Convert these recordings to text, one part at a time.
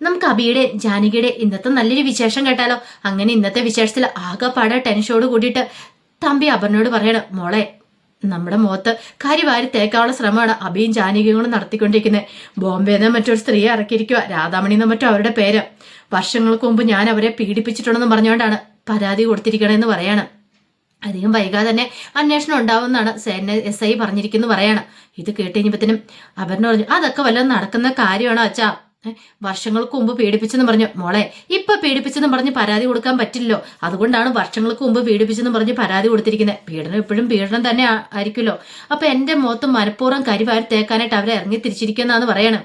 നമുക്ക് അബിയുടെ ജാനകിയുടെ ഇന്നത്തെ നല്ലൊരു വിശേഷം കേട്ടാലോ? അങ്ങനെ ഇന്നത്തെ വിശേഷത്തിൽ ആകെപ്പാടെ ടെൻഷനോട് കൂടിയിട്ട് തമ്പി അപർണയോട് പറയണം മോളെ നമ്മുടെ മുഖത്ത് കരിവാരി തേക്കാനുള്ള ശ്രമമാണ് അബിയും ജാനകിയും കൂടെ നടത്തിക്കൊണ്ടിരിക്കുന്നത് എന്ന മറ്റൊരു സ്ത്രീയെ ഇറക്കിയിരിക്കുക രാധാമണി എന്ന് മറ്റോ അവരുടെ പേര്. വർഷങ്ങൾക്ക് മുമ്പ് ഞാൻ അവരെ പീഡിപ്പിച്ചിട്ടുണ്ടെന്ന് പറഞ്ഞുകൊണ്ടാണ് പരാതി കൊടുത്തിരിക്കണമെന്ന് പറയാണ്. അധികം വൈകാതെ തന്നെ അന്വേഷണം ഉണ്ടാവുമെന്നാണ് സേന എസ് ഐ പറഞ്ഞിരിക്കുന്നു പറയാണ്. ഇത് കേട്ട് കഴിഞ്ഞപ്പത്തിനും അപർണ പറഞ്ഞു അതൊക്കെ വല്ലതും നടക്കുന്ന കാര്യമാണോ അച്ഛാ? വർഷങ്ങൾക്ക് മുമ്പ് പീഡിപ്പിച്ചെന്ന് പറഞ്ഞു. മോളെ ഇപ്പൊ പീഡിപ്പിച്ചെന്ന് പറഞ്ഞ് പരാതി കൊടുക്കാൻ പറ്റില്ലല്ലോ. അതുകൊണ്ടാണ് വർഷങ്ങൾക്ക് മുമ്പ് പീഡിപ്പിച്ചെന്ന് പറഞ്ഞ് പരാതി കൊടുത്തിരിക്കുന്നത് പീഡനം എപ്പോഴും പീഡനം തന്നെ ആയിരിക്കുമല്ലോ. അപ്പൊ എന്റെ മുഖത്ത് മനഃപൂർവം കരിവാരി തേക്കാനായിട്ട് അവരെ ഇറങ്ങി തിരിച്ചിരിക്കുന്നതാണ് പറയണം.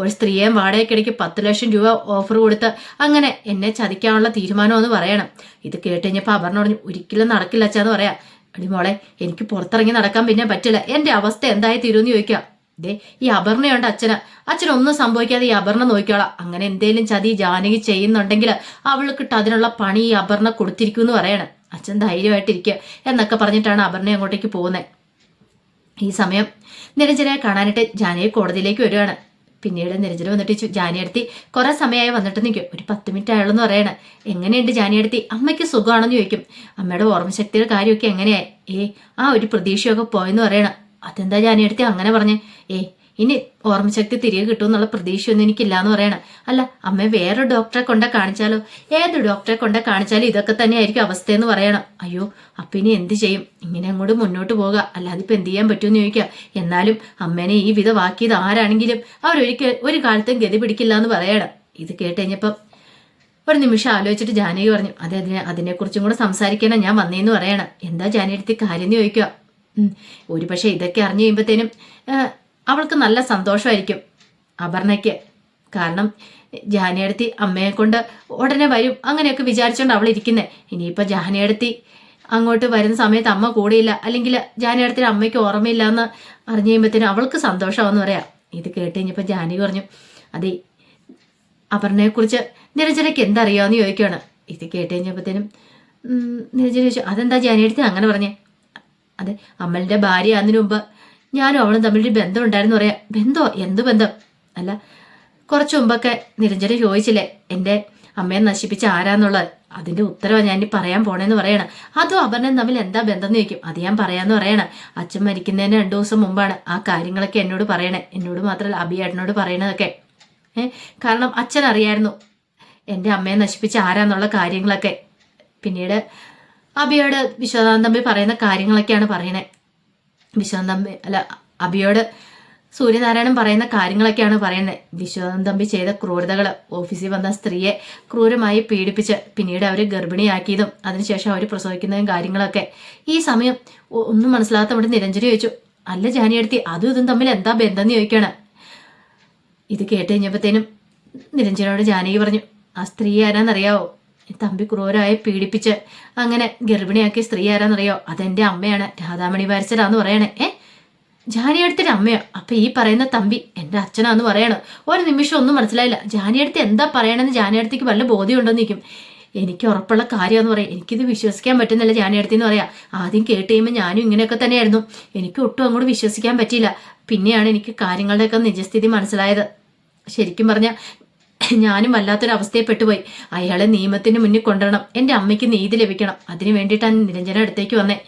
ഒരു സ്ത്രീയെ വാടകയ്ക്കിടയ്ക്ക് പത്ത് ലക്ഷം രൂപ ഓഫർ കൊടുത്ത് അങ്ങനെ എന്നെ ചതിക്കാനുള്ള തീരുമാനമെന്ന് പറയണം. ഇത് കേട്ട് അപർണ പറഞ്ഞു ഒരിക്കലും നടക്കില്ല അച്ഛാന്ന് പറയാം. അടിമോളെ എനിക്ക് പുറത്തിറങ്ങി നടക്കാൻ പിന്നെ പറ്റില്ല. എന്റെ അവസ്ഥ എന്തായി തീരുമെന്ന് ചോദിക്കാം. ദേ ഈ അപർണയുണ്ട് അച്ഛന്. അച്ഛനൊന്നും സംഭവിക്കാതെ ഈ അപർണ നോക്കിക്കോളാം. അങ്ങനെ എന്തേലും ചതി ജാനകി ചെയ്യുന്നുണ്ടെങ്കിൽ അവൾക്കിട്ട് അതിനുള്ള പണി ഈ അപർണ കൊടുത്തിരിക്കുമെന്ന് പറയണം. അച്ഛൻ ധൈര്യമായിട്ടിരിക്കുക എന്നൊക്കെ പറഞ്ഞിട്ടാണ് അപർണ അങ്ങോട്ടേക്ക് പോകുന്നത് ഈ സമയം നിരഞ്ജനെ കാണാനായിട്ട് ജാനകി കോടതിയിലേക്ക് വരികയാണ് പിന്നീട് നിരഞ്ജന വന്നിട്ട് ജാനിയടുത്തി കുറെ സമയമായി വന്നിട്ട് നിൽക്കും ഒരു പത്ത് മിനിറ്റ് ആയുള്ളൂ പറയണ. എങ്ങനെയുണ്ട് ജാനിയടുത്തി അമ്മയ്ക്ക് സുഖമാണെന്ന് ചോദിക്കും. അമ്മയുടെ ഓർമ്മശക്തിയുടെ കാര്യമൊക്കെ എങ്ങനെയായി? ഏ ആ ഒരു പ്രതീക്ഷയൊക്കെ പോയെന്ന് പറയണ. അതെന്താ ജാനിയടുത്തി അങ്ങനെ പറഞ്ഞ്? ഏ ഇനി ഓർമ്മശക്തി തിരികെ കിട്ടുമെന്നുള്ള പ്രതീക്ഷയൊന്നും എനിക്കില്ലാന്ന് പറയണം. അല്ല അമ്മ വേറെ ഡോക്ടറെ കൊണ്ട കാണിച്ചാലോ? ഏത് ഡോക്ടറെ കൊണ്ട കാണിച്ചാലും ഇതൊക്കെ തന്നെയായിരിക്കും അവസ്ഥയെന്ന് പറയണം. അയ്യോ അപ്പൊ ഇനി എന്ത് ചെയ്യും? ഇങ്ങനെ അങ്ങോട്ട് മുന്നോട്ട് പോകുക അല്ലാതെ ഇപ്പൊ എന്ത് ചെയ്യാൻ പറ്റുമെന്ന് ചോദിക്കുക എന്നാലും അമ്മേനെ ഈ വിധമാക്കിയത് ആരാണെങ്കിലും അവരൊരിക്കൽ ഒരു കാലത്തും ഗതി പിടിക്കില്ല എന്ന് പറയണം. ഇത് കേട്ട് കഴിഞ്ഞപ്പം ഒരു നിമിഷം ആലോചിച്ചിട്ട് ജാനകി പറഞ്ഞു അതെ അതിനെ അതിനെക്കുറിച്ചും കൂടെ സംസാരിക്കണം ഞാൻ വന്നേന്ന് പറയണം. എന്താ ജാനകി അടുത്ത് കാര്യം എന്ന് ചോദിക്കുക ഒരു പക്ഷേ ഇതൊക്കെ അറിഞ്ഞു കഴിയുമ്പോഴത്തേനും അവൾക്ക് നല്ല സന്തോഷമായിരിക്കും അപർണയ്ക്ക്. കാരണം ജാനിയടുത്തി അമ്മയെ കൊണ്ട് ഉടനെ വരും അങ്ങനെയൊക്കെ വിചാരിച്ചുകൊണ്ട് അവൾ ഇരിക്കുന്നത് ഇനിയിപ്പോൾ ജാനിയടുത്തി അങ്ങോട്ട് വരുന്ന സമയത്ത് അമ്മ കൂടെയില്ല അല്ലെങ്കിൽ ജാനിയടുത്തിന് അമ്മയ്ക്ക് ഓർമ്മയില്ല എന്ന് അറിഞ്ഞു കഴിയുമ്പോഴത്തേനും അവൾക്ക് സന്തോഷമാവെന്ന് പറയാം. ഇത് കേട്ട് കഴിഞ്ഞപ്പോൾ ജാനി പറഞ്ഞു അതെ അപർണയെക്കുറിച്ച് നിരഞ്ജനയ്ക്ക് എന്തറിയാമെന്ന് ചോദിക്കുകയാണ്. ഇത് കേട്ട് കഴിഞ്ഞപ്പോഴത്തേനും നിരഞ്ജന ചോദിച്ചു അതെന്താ ജാനിയടുത്ത് അങ്ങനെ പറഞ്ഞേ? അതെ അമലിന്റെ ഭാര്യ അതിനു മുമ്പ് ഞാനും അവളും തമ്മിലൊരു ബന്ധം ഉണ്ടായിരുന്നു പറയാം. ബന്ധോ? എന്ത് ബന്ധം? അല്ല കുറച്ച് മുമ്പൊക്കെ നിരഞ്ജന ചോദിച്ചില്ലേ എന്റെ അമ്മയെ നശിപ്പിച്ച ആരാന്നുള്ളത്? അതിന്റെ ഉത്തരവാണ് ഞാൻ ഇനി പറയാൻ പോണേന്ന് പറയണം. അതും അപർണയും തമ്മിൽ എന്താ ബന്ധം എന്ന് ചോദിക്കും. അത് ഞാൻ പറയാന്ന് പറയണം. അച്ഛൻ മരിക്കുന്നതിന് രണ്ടു ദിവസം മുമ്പാണ് ആ കാര്യങ്ങളൊക്കെ എന്നോട് പറയണേ. എന്നോട് മാത്രമല്ല അഭിയേട്ടനോട് പറയണതൊക്കെ. ഏഹ് കാരണം അച്ഛൻ അറിയായിരുന്നു എന്റെ അമ്മയെ നശിപ്പിച്ച ആരാന്നുള്ള കാര്യങ്ങളൊക്കെ. പിന്നീട് അബിയോട് വിശ്വനാഥൻ തമ്പി പറയുന്ന കാര്യങ്ങളൊക്കെയാണ് പറയുന്നത് വിശ്വനാഥൻ തമ്പി അല്ല അബിയോട് സൂര്യനാരായണൻ പറയുന്ന കാര്യങ്ങളൊക്കെയാണ് പറയുന്നത് വിശ്വനാഥൻ തമ്പി ചെയ്ത ക്രൂരതകൾ ഓഫീസിൽ വന്ന സ്ത്രീയെ ക്രൂരമായി പീഡിപ്പിച്ച് പിന്നീട് അവർ ഗർഭിണിയാക്കിയതും അതിനുശേഷം അവർ പ്രസവിക്കുന്നതും കാര്യങ്ങളൊക്കെ. ഈ സമയം ഒന്നും മനസ്സിലാകാത്ത അവിടെ നിരഞ്ജന ചോദിച്ചു അല്ല ജാനിയെടുത്തി അതും ഇതും തമ്മിൽ എന്താ ബന്ധം? എന്ന് ചോദിക്കുകയാണ്. ഇത് കേട്ട് കഴിഞ്ഞപ്പോഴത്തേനും നിരഞ്ജനോട് ജാനകി പറഞ്ഞു ആ സ്ത്രീ ആരാന്നറിയാവോ? തമ്പി ക്രൂരായി പീഡിപ്പിച്ച് അങ്ങനെ ഗർഭിണിയാക്കിയ സ്ത്രീ ആരാന്നറിയോ? അതെന്റെ അമ്മയാണ്. രാധാമണി വാരിച്ചതാന്ന് പറയണേ. ഏ? ജാനിയടുത്തിന്റെ അമ്മയോ? അപ്പൊ ഈ പറയുന്ന തമ്പി എന്റെ അച്ഛനാന്ന് പറയണോ? ഒരു നിമിഷം ഒന്നും മനസ്സിലായില്ല. ജാനിയടുത്ത് എന്താ പറയണെന്ന് ജാനിയടുത്തേക്ക് വല്ല ബോധ്യമുണ്ടോന്ന് നിൽക്കും എനിക്ക് ഉറപ്പുള്ള കാര്യമെന്ന് പറയാം. എനിക്കിത് വിശ്വസിക്കാൻ പറ്റുന്നില്ല ജാനിയടുത്തി എന്ന് പറയാം. ആദ്യം കേട്ട് കഴിയുമ്പോൾ ഞാനും ഇങ്ങനെയൊക്കെ തന്നെയായിരുന്നു. എനിക്ക് ഒട്ടും അങ്ങോട്ട് വിശ്വസിക്കാൻ പറ്റിയില്ല. പിന്നെയാണ് എനിക്ക് കാര്യങ്ങളുടെയൊക്കെ നിജസ്ഥിതി മനസ്സിലായത്. ശരിക്കും പറഞ്ഞാൽ ഞാനും വല്ലാത്തൊരവസ്ഥയെപ്പെട്ടുപോയി അയാളെ നിയമത്തിന് മുന്നിൽ കൊണ്ടുവരണം. എന്റെ അമ്മയ്ക്ക് നീതി ലഭിക്കണം. അതിനു വേണ്ടിയിട്ടാണ് നിരഞ്ജന അടുത്തേക്ക് വന്നേ.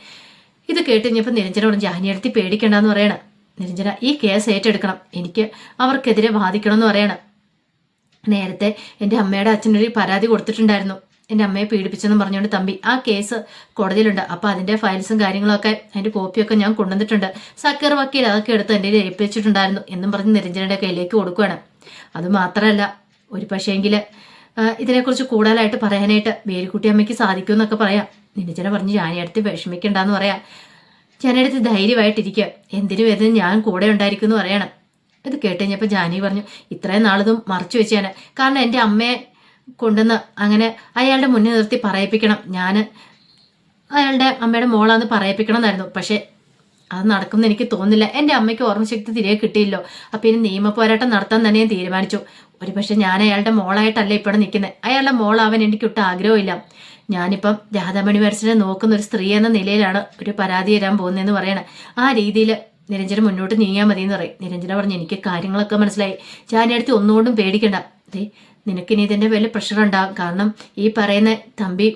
ഇത് കേട്ട് കഴിഞ്ഞപ്പോൾ നിരഞ്ജന പറഞ്ഞു ജാനിയടുത്തി പേടിക്കണ്ടെന്ന് പറയണം. നിരഞ്ജന ഈ കേസ് ഏറ്റെടുക്കണം. എനിക്ക് അവർക്കെതിരെ വാദിക്കണമെന്ന് പറയണം. നേരത്തെ എന്റെ അമ്മയുടെ അച്ഛനൊരു പരാതി കൊടുത്തിട്ടുണ്ടായിരുന്നു. എന്റെ അമ്മയെ പീഡിപ്പിച്ചെന്ന് പറഞ്ഞുകൊണ്ട് തമ്പി ആ കേസ് കോടതിയിലുണ്ട്. അപ്പോൾ അതിന്റെ ഫയൽസും കാര്യങ്ങളൊക്കെ അതിന്റെ കോപ്പിയൊക്കെ ഞാൻ കൊണ്ടുവന്നിട്ടുണ്ട്. സക്കീർ വക്കീൽ അതൊക്കെ എടുത്ത് എന്റെ ഏൽപ്പിച്ചിട്ടുണ്ടായിരുന്നു എന്നും പറഞ്ഞ് നിരഞ്ജനയുടെ കയ്യിലേക്ക് കൊടുക്കുകയാണ് അത് മാത്രമല്ല ഒരു പക്ഷേങ്കിൽ ഇതിനെക്കുറിച്ച് കൂടുതലായിട്ട് പറയാനായിട്ട് വേലിക്കുട്ടി അമ്മയ്ക്ക് സാധിക്കും എന്നൊക്കെ പറയാം. നിരഞ്ജന പറഞ്ഞ് ഞാനടുത്ത് വിഷമിക്കണ്ടെന്ന് പറയാം. ഞാനടുത്ത് ധൈര്യമായിട്ടിരിക്കുക എന്തിനു വരുന്നത് ഞാൻ കൂടെ ഉണ്ടായിരിക്കും എന്ന് പറയണം. ഇത് കേട്ട് കഴിഞ്ഞപ്പോൾ ജാനി പറഞ്ഞു ഇത്രയും നാളിതും മറച്ചു വെച്ചാണ് കാരണം എന്റെ അമ്മയെ കൊണ്ടുവന്ന് അങ്ങനെ അയാളുടെ മുന്നിൽ നിർത്തി പറയിപ്പിക്കണം. ഞാൻ അയാളുടെ അമ്മയുടെ മോളാന്ന് പറയിപ്പിക്കണം എന്നായിരുന്നു. പക്ഷേ അത് നടക്കുമെന്ന് എനിക്ക് തോന്നുന്നില്ല. എന്റെ അമ്മയ്ക്ക് ഓർമ്മശക്തി തിരികെ കിട്ടിയില്ലോ. അപ്പം ഇനി നിയമ പോരാട്ടം നടത്താൻ തന്നെ ഞാൻ തീരുമാനിച്ചു. ഒരു പക്ഷെ ഞാൻ അയാളുടെ മോളായിട്ടല്ല ഇപ്പോൾ നിൽക്കുന്നത് അയാളുടെ മോളാവാൻ എനിക്കൊട്ടും ആഗ്രഹമില്ല ഞാനിപ്പം രാധാമണി മരിച്ചനെ നോക്കുന്ന ഒരു സ്ത്രീ എന്ന നിലയിലാണ് ഒരു പരാതി തരാൻ പോകുന്നതെന്ന് പറയണേ. ആ രീതിയിൽ നിരഞ്ജന മുന്നോട്ട് നീങ്ങിയാൽ മതി എന്ന് പറയും. നിരഞ്ജന പറഞ്ഞു എനിക്ക് കാര്യങ്ങളൊക്കെ മനസ്സിലായി. ജാനിയടുത്ത് ഒന്നുകൊണ്ടും പേടിക്കണ്ട. ദേ നിനക്കിനി ഇതിന്റെ വലിയ പ്രഷർ ഉണ്ടാകും കാരണം ഈ പറയുന്ന തമ്പി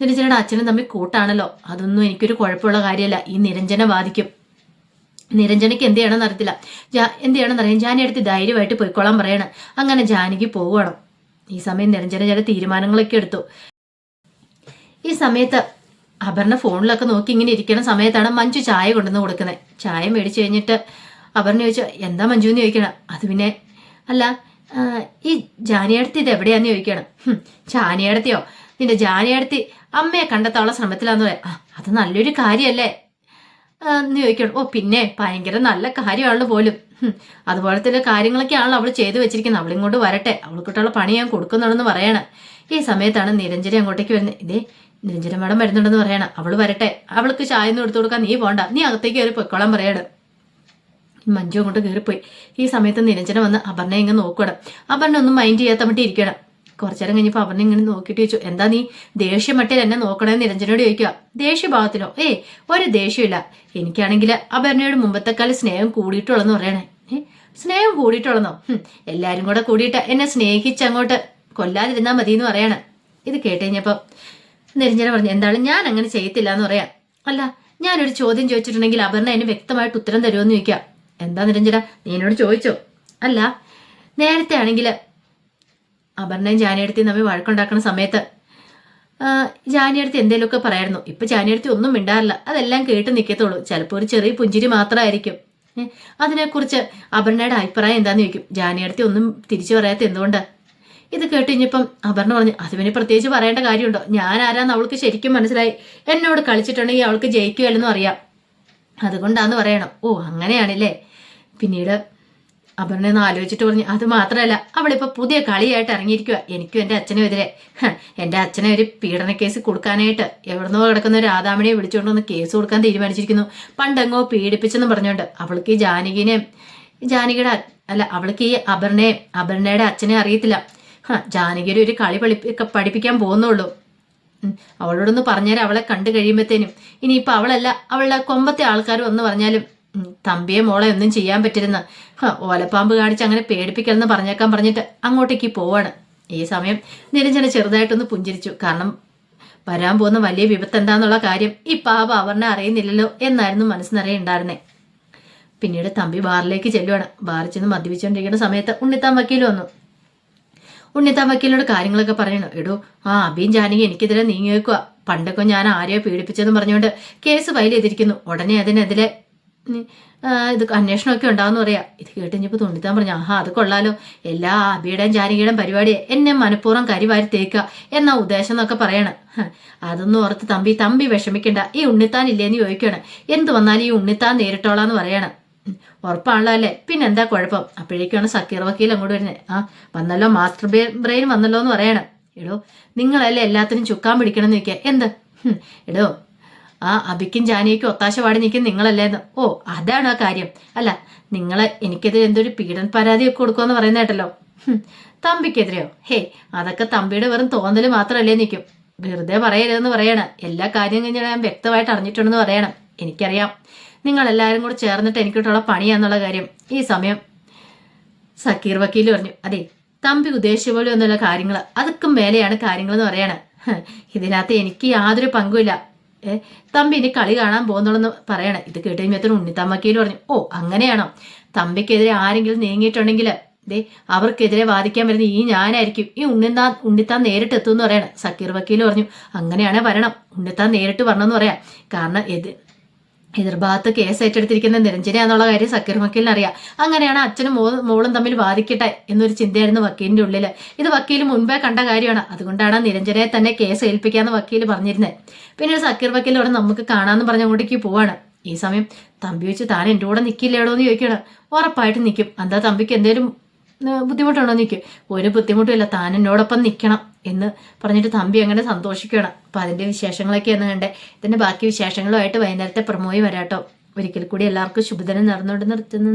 നിരഞ്ജനയുടെ അച്ഛനും തമ്മിൽ കൂട്ടാണല്ലോ. അതൊന്നും എനിക്കൊരു കുഴപ്പമുള്ള കാര്യമല്ല. ഈ നിരഞ്ജന ബാധിക്കും. നിരഞ്ജനയ്ക്ക് എന്ത് ചെയ്യണമെന്ന് അറിയത്തില്ല. ജാ എന്ത് ചെയ്യണമെന്ന് അറിയാം. ജാനി അടുത്ത് ധൈര്യമായിട്ട് പോയിക്കോളാൻ പറയണം. അങ്ങനെ ജാനിക്ക് പോവുകയാണ്. ഈ സമയം നിരഞ്ജന ചില തീരുമാനങ്ങളൊക്കെ എടുത്തു. ഈ സമയത്ത് അപർണ ഫോണിലൊക്കെ നോക്കി ഇങ്ങനെ ഇരിക്കുന്ന സമയത്താണ് മഞ്ജു ചായ കൊണ്ടുവന്ന് കൊടുക്കുന്നത്. ചായ മേടിച്ചു കഴിഞ്ഞിട്ട് അപർണ ചോദിച്ചു എന്താ മഞ്ജു എന്ന് ചോദിക്കണം? അത് പിന്നെ അല്ല ഈ ജാനിയടത്ത് ഇത് എവിടെയാന്ന് ചോദിക്കണം? ജാനിയടത്തിയോ നിന്റെ ജാനിയടത്തി അമ്മയെ കണ്ടെത്താനുള്ള ശ്രമത്തിലാന്ന് പറയാം. അത് നല്ലൊരു കാര്യമല്ലേ എന്ന് ചോദിക്കണം. ഓ പിന്നെ ഭയങ്കര നല്ല കാര്യമാണല്ലോ പോലും. അതുപോലെ തന്നെ കാര്യങ്ങളൊക്കെ ആണല്ലോ അവൾ ചെയ്തു വെച്ചിരിക്കുന്നത്. അവളിങ്ങോട്ട് വരട്ടെ. അവൾക്കിട്ടുള്ള പണി ഞാൻ കൊടുക്കുന്നുണ്ടെന്ന് പറയണ. ഈ സമയത്താണ് നിരഞ്ജന അങ്ങോട്ടേക്ക് വരുന്നത്. ഇതേ നിരഞ്ജന മേഡം വരുന്നുണ്ടെന്ന് പറയണം. അവൾ വരട്ടെ. അവൾക്ക് ചായ ഒന്നും എടുത്തു കൊടുക്കാൻ നീ പോണ്ട. നീ അകത്തേക്ക് കയറി പൊയ്ക്കോളാൻ പറയണം. മഞ്ജു അങ്ങോട്ട് കയറിപ്പോയി. ഈ സമയത്ത് നിരഞ്ജന വന്ന് അപർണയെ ഇങ്ങനെ നോക്കണം അപർണ ഒന്നും മൈൻഡ് ചെയ്യാത്ത മട്ടി ഇരിക്കണം കുറച്ചേരം കഴിഞ്ഞപ്പോൾ അവനെ ഇങ്ങനെ നോക്കിയിട്ട് ചോദിച്ചു എന്താ നീ ദേഷ്യം മട്ടിൽ എന്നെ നോക്കണമെന്ന് നിരഞ്ജനോട് ചോദിക്കുക? ദേഷ്യഭാവത്തിലോ ഏ ഒരു ദേഷ്യമില്ല എനിക്കാണെങ്കിൽ അപർണയോട് മുമ്പത്തെക്കാലം സ്നേഹം കൂടിയിട്ടുള്ളെന്ന് പറയണേ. സ്നേഹം കൂടിയിട്ടുള്ളെന്നോ? എല്ലാവരും കൂടെ കൂടിയിട്ട് എന്നെ സ്നേഹിച്ച് അങ്ങോട്ട് കൊല്ലാതിരുന്നാൽ മതി എന്ന് പറയണം. ഇത് കേട്ടുകഴിഞ്ഞപ്പോൾ നിരഞ്ജന പറഞ്ഞു എന്താണ് ഞാൻ അങ്ങനെ ചെയ്യത്തില്ല എന്ന് പറയാം. അല്ല ഞാനൊരു ചോദ്യം ചോദിച്ചിട്ടുണ്ടെങ്കിൽ അപർണ അതിന് വ്യക്തമായിട്ട് ഉത്തരം തരുമെന്ന് ചോദിക്കാം എന്താ നിരഞ്ജന നീ എന്നോട് ചോദിച്ചോ? അല്ല നേരത്തെ ആണെങ്കിൽ അപർണയും ജാനിയടുത്തിയും തമ്മിൽ വഴക്കുണ്ടാക്കുന്ന സമയത്ത് ജാനിയടുത്തി ജാനിയടുത്ത് എന്തെങ്കിലുമൊക്കെ പറയായിരുന്നു. ഇപ്പൊ ജാനിയടുത്തി ഒന്നും മിണ്ടാറില്ല. അതെല്ലാം കേട്ട് നിൽക്കത്തുള്ളൂ ചിലപ്പോൾ ഒരു ചെറിയ പുഞ്ചിരി മാത്രമായിരിക്കും. അതിനെക്കുറിച്ച് അപർണയുടെ അഭിപ്രായം എന്താന്ന് ചോദിക്കും. ജാനിയടുത്തി ഒന്നും തിരിച്ചു പറയാത്ത എന്തുകൊണ്ട്? ഇത് കേട്ട് കഴിഞ്ഞപ്പം അപർണ പറഞ്ഞു അത് പിന്നെ പ്രത്യേകിച്ച് പറയേണ്ട കാര്യമുണ്ടോ? ഞാൻ ആരാന്ന് അവൾക്ക് ശരിക്കും മനസ്സിലായി. എന്നോട് കളിച്ചിട്ടുണ്ടെങ്കിൽ അവൾക്ക് ജയിക്കുമല്ലെന്നും അറിയാം. അതുകൊണ്ടാന്ന് പറയണം. ഓ അങ്ങനെയാണല്ലേ? പിന്നീട് അപർണ ഒന്ന് ആലോചിച്ചിട്ട് പറഞ്ഞു അത് മാത്രമല്ല അവളിപ്പോൾ പുതിയ കളിയായിട്ട് ഇറങ്ങിയിരിക്കുക എനിക്കും എന്റെ അച്ഛനും എതിരെ. എന്റെ അച്ഛനെ ഒരു പീഡന കേസ് കൊടുക്കാനായിട്ട് എവിടുന്നോ കിടക്കുന്ന ഒരു ആദാമിനെ വിളിച്ചുകൊണ്ട് ഒന്ന് കേസ് കൊടുക്കാൻ തീരുമാനിച്ചിരിക്കുന്നു. പണ്ടെങ്ങോ പീഡിപ്പിച്ചെന്ന് പറഞ്ഞുകൊണ്ട് അവൾക്ക് ഈ ജാനകിനെ ജാനകിയുടെ അല്ല അവൾക്ക് ഈ അപർണയെ അപർണയുടെ അച്ഛനെ അറിയത്തില്ല. ജാനകിയുടെ ഒരു കളി പഠിപ്പി പഠിപ്പിക്കാൻ പോകുന്നുള്ളൂ. അവളോടൊന്ന് പറഞ്ഞാൽ അവളെ കണ്ടു കഴിയുമ്പോഴത്തേനും ഇനിയിപ്പോൾ അവളല്ല അവളുടെ കൊമ്പത്തെ ആൾക്കാർ വന്ന് പറഞ്ഞാലും തമ്പിയെ മോളെ ഒന്നും ചെയ്യാൻ പറ്റിരുന്ന ഓലപ്പാമ്പ് കാണിച്ച് അങ്ങനെ പേടിപ്പിക്കലെന്ന് പറഞ്ഞേക്കാൻ പറഞ്ഞിട്ട് അങ്ങോട്ടേക്ക് പോവാണ്. ഈ സമയം നിരഞ്ജന ചെറുതായിട്ടൊന്ന് പുഞ്ചിരിച്ചു. കാരണം വരാൻ പോകുന്ന വലിയ വിപത്ത് എന്താന്നുള്ള കാര്യം ഈ പാപ അവറിനെ അറിയുന്നില്ലല്ലോ എന്നായിരുന്നു മനസ്സിനറിയ ഉണ്ടായിരുന്നേ പിന്നീട് തമ്പി ബാറിലേക്ക് ചെല്ലുവാണ്. ബാറിൽ ചെന്ന് മദ്യപിച്ചുകൊണ്ടിരിക്കുന്ന സമയത്ത് ഉണ്ണിത്താൻ വക്കീൽ വന്നു. ഉണ്ണിത്താൻ വക്കീലിനോട് കാര്യങ്ങളൊക്കെ പറയണു എടോ ആ അബീൻ ജാനകി എനിക്കെതിരെ നീങ്ങി വെക്കുക പണ്ടൊക്കെ ഞാൻ ആരെയോ പീഡിപ്പിച്ചെന്ന് പറഞ്ഞുകൊണ്ട് കേസ് ഫയൽ ചെയ്തിരിക്കുന്നു. ഉടനെ അതിനെതിരെ ഇത് അന്വേഷണമൊക്കെ ഉണ്ടാവുമെന്ന് പറയാം. ഇത് കേട്ട് കഴിഞ്ഞപ്പോൾ തുണിത്താൻ പറഞ്ഞു ആഹാ അത് കൊള്ളാലോ. എല്ലാ അബിയുടെയും ജാനകിയുടെയും പരിപാടിയെ എന്നെ മനഃപൂർവം കരിവാരി തേക്കുക എന്ന ഉദ്ദേശം എന്നൊക്കെ പറയണം. അതൊന്നും ഓർത്ത് തമ്പി തമ്പി വിഷമിക്കണ്ട. ഈ ഉണ്ണിത്താൻ ഇല്ലേന്ന് ചോദിക്കണം. എന്ത് വന്നാലും ഈ ഉണ്ണിത്താൻ നേരിട്ടോളാന്ന് പറയണം. ഉറപ്പാണല്ലോ അല്ലേ? പിന്നെന്താ കുഴപ്പം? അപ്പോഴേക്കാണ് സക്കീർ വക്കീൽ അങ്ങോട്ട് വരുന്നത്. ആ വന്നല്ലോ മാസ്റ്റർ ബ്രെയിൻ വന്നല്ലോ എന്ന് പറയണം. എടോ നിങ്ങളല്ലേ എല്ലാത്തിനും ചുക്കാൻ പിടിക്കണം എന്ന് ചോദിക്കുക. എന്ത്? എടോ ആ അബിക്കും ജാനിയയ്ക്കും ഒത്താശ പാടി നിൽക്കും നിങ്ങളല്ലേന്ന് ഓ അതാണ് ആ കാര്യം. അല്ല നിങ്ങളെ എനിക്കെതിരെ എന്തൊരു പീഡന പരാതിയൊക്കെ കൊടുക്കുമെന്ന് പറയുന്ന കേട്ടല്ലോ. തമ്പിക്കെതിരെയോ? ഹേ അതൊക്കെ തമ്പിയുടെ വെറും തോന്നൽ മാത്രമല്ലേ നിൽക്കും. വെറുതെ പറയരുതെന്ന് പറയണം. എല്ലാ കാര്യം കഴിഞ്ഞാൽ ഞാൻ വ്യക്തമായിട്ട് അറിഞ്ഞിട്ടുണ്ടെന്ന് പറയണം. എനിക്കറിയാം. നിങ്ങൾ എല്ലാവരും കൂടെ ചേർന്നിട്ട് എനിക്കിട്ടുള്ള പണിയാന്നുള്ള കാര്യം. ഈ സമയം സക്കീർ വക്കീൽ പറഞ്ഞു അതെ തമ്പി ഉദ്ദേശിച്ച പോലെ ഒന്നുള്ള കാര്യങ്ങൾ അതൊക്കെ മേലെയാണ് കാര്യങ്ങൾ എന്ന് പറയണേ ഇതിനകത്ത് എനിക്ക് യാതൊരു പങ്കുമില്ല തമ്പി ഇനി കളി കാണാൻ പോകുന്നുള്ളെന്ന് പറയണേ. ഇത് കേട്ട് കഴിയുമ്പോഴത്തേനും ഉണ്ണിത്താൻ വക്കീൽ പറഞ്ഞു ഓ അങ്ങനെയാണോ? തമ്പിക്കെതിരെ ആരെങ്കിലും നീങ്ങിയിട്ടുണ്ടെങ്കിൽ ദേ അവർക്കെതിരെ വാദിക്കാൻ വരുന്ന ഈ ഞാനായിരിക്കും. ഈ ഉണ്ണിത്താൻ ഉണ്ണിത്താൻ നേരിട്ട് എത്തുമെന്ന് പറയണം. സക്കീർ വക്കീൽ പറഞ്ഞു അങ്ങനെയാണേ വരണം. ഉണ്ണിത്താൻ നേരിട്ട് വരണമെന്ന് പറയാം. കാരണം ഇത് എതിർഭാഗത്ത് കേസ് ഏറ്റെടുത്തിരിക്കുന്ന നിരഞ്ജന എന്നുള്ള കാര്യം സക്കീർ വക്കീലിന് അറിയാം അങ്ങനെയാണ് അച്ഛനും മോ മോളും തമ്മിൽ വാദിക്കട്ടെ എന്നൊരു ചിന്തയായിരുന്നു വക്കീലിന്റെ ഉള്ളിൽ ഇത് വക്കീൽ മുൻപേ കണ്ട കാര്യമാണ്. അതുകൊണ്ടാണ് നിരഞ്ജനയെ തന്നെ കേസ് ഏൽപ്പിക്കാന്ന് വക്കീൽ പറഞ്ഞിരുന്നത് പിന്നെ സക്കീർ വക്കീൽ അവിടെ നമുക്ക് കാണാമെന്ന് പറഞ്ഞ അങ്ങോട്ടേക്ക് പോവാണ്. ഈ സമയം തമ്പി വെച്ച് താൻ എന്റെ കൂടെ നിൽക്കില്ലേടോ എന്ന് ചോദിക്കണം ഉറപ്പായിട്ട് നിൽക്കും എന്താ തമ്പിക്ക് എന്തേലും ഏർ, ബുദ്ധിമുട്ടുണ്ടോ നിൽക്കും ഒരു ബുദ്ധിമുട്ടുമില്ല താൻ എന്നോടൊപ്പം നിൽക്കണം എന്ന് പറഞ്ഞിട്ട് തമ്പി അങ്ങനെ സന്തോഷിക്കണം അപ്പം അതിന്റെ വിശേഷങ്ങളൊക്കെയാണ് കണ്ടേ. ഇതിന്റെ ബാക്കി വിശേഷങ്ങളുമായിട്ട് വൈകുന്നേരത്തെ പ്രമോയി വരാട്ടോ. ഒരിക്കൽ കൂടി എല്ലാവർക്കും ശുഭദിനം നടന്നുകൊണ്ട് നിർത്തുന്നു.